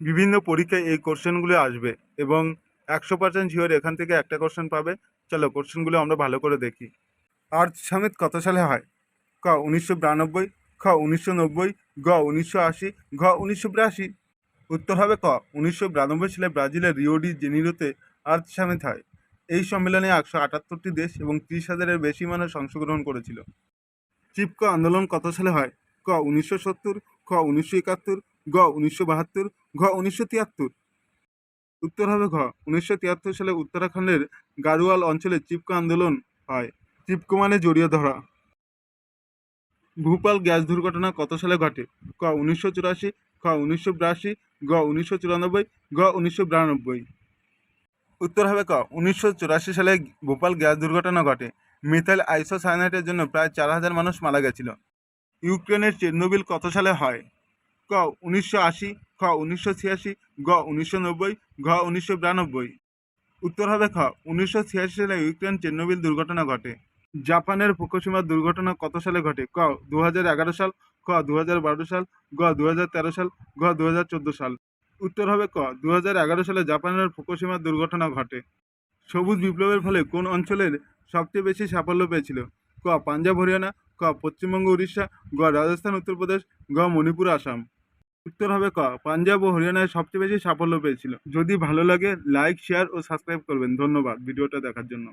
বিভিন্ন পরীক্ষায় এই কোশ্চেনগুলো আসবে এবং একশো পার্সেন্ট শিওর এখান থেকে একটা কোশ্চেন পাবে। চলো কোশ্চেনগুলো আমরা ভালো করে দেখি। আর্থ সামিট কত সালে হয়? ক উনিশশো বিরানব্বই, খ উনিশশো নব্বই, গ উনিশশো আশি, ঘ উনিশশো বিরাশি। উত্তর হবে ক উনিশশো বিরানব্বই সালে ব্রাজিলের রিওডি জেনিরোতে আর্থ সামিট হয়। এই সম্মেলনে একশো আটাত্তরটি দেশ এবং ত্রিশ হাজারের বেশি মানুষ অংশগ্রহণ করেছিল। চিপকো আন্দোলন কত সালে হয়? ক উনিশশো সত্তর, খ উনিশশো একাত্তর গ উনিশশো বাহাত্তর, ঘ উনিশশো তিয়াত্তর। উত্তর হবে ঘ। উনিশশো তিয়াত্তর সালে উত্তরাখণ্ডের গাড়োয়াল অঞ্চলে চিপকো আন্দোলন হয়। চিপকো মানে জড়িয়ে ধরা। ভূপাল গ্যাস দুর্ঘটনা কত সালে ঘটে? ক উনিশশো চুরাশি খ উনিশশো বিরাশি গ উনিশশো চুরানব্বই গ উনিশশো বিরানব্বই। উত্তর হবে ক। উনিশশো চুরাশি সালে ভোপাল গ্যাস দুর্ঘটনা ঘটে। মিথাইল আইসোসায়ানাইটের জন্য প্রায় চার হাজার মানুষ মারা গেছিল। ইউক্রেনের চেরনোবিল কত সালে হয়? ক উনিশশো আশি, খ উনিশশো ছিয়াশি, গ উনিশশো নব্বই, ঘ উনিশশো বিরানব্বই। উত্তর হবে খ, উনিশশো ছিয়াশি সালে ইউক্রেন চেরনোবিল দুর্ঘটনা ঘটে। জাপানের ফুকুশিমা দুর্ঘটনা কত সালে ঘটে? ক দু সাল ক দু সাল, গ দু সাল ঘ দু সাল। উত্তর হবে ক দু সালে জাপানের ফুকুশিমা দুর্ঘটনা ঘটে। সবুজ বিপ্লবের ফলে কোন অঞ্চলের সবচেয়ে বেশি সাফল্য পেয়েছিল? ক, পাঞ্জাব, হরিয়ানা, ক, পশ্চিমবঙ্গ, উড়িষ্যা, গ, রাজস্থান, উত্তরপ্রদেশ, গ, মণিপুর, আসাম। উত্তর হবে ক। পাঞ্জাব ও হরিয়ানায় সবচেয়ে বেশি সাফল্য পেয়েছিল। যদি ভালো লাগে লাইক শেয়ার ও সাবস্ক্রাইব করবেন। ধন্যবাদ ভিডিওটা দেখার জন্য।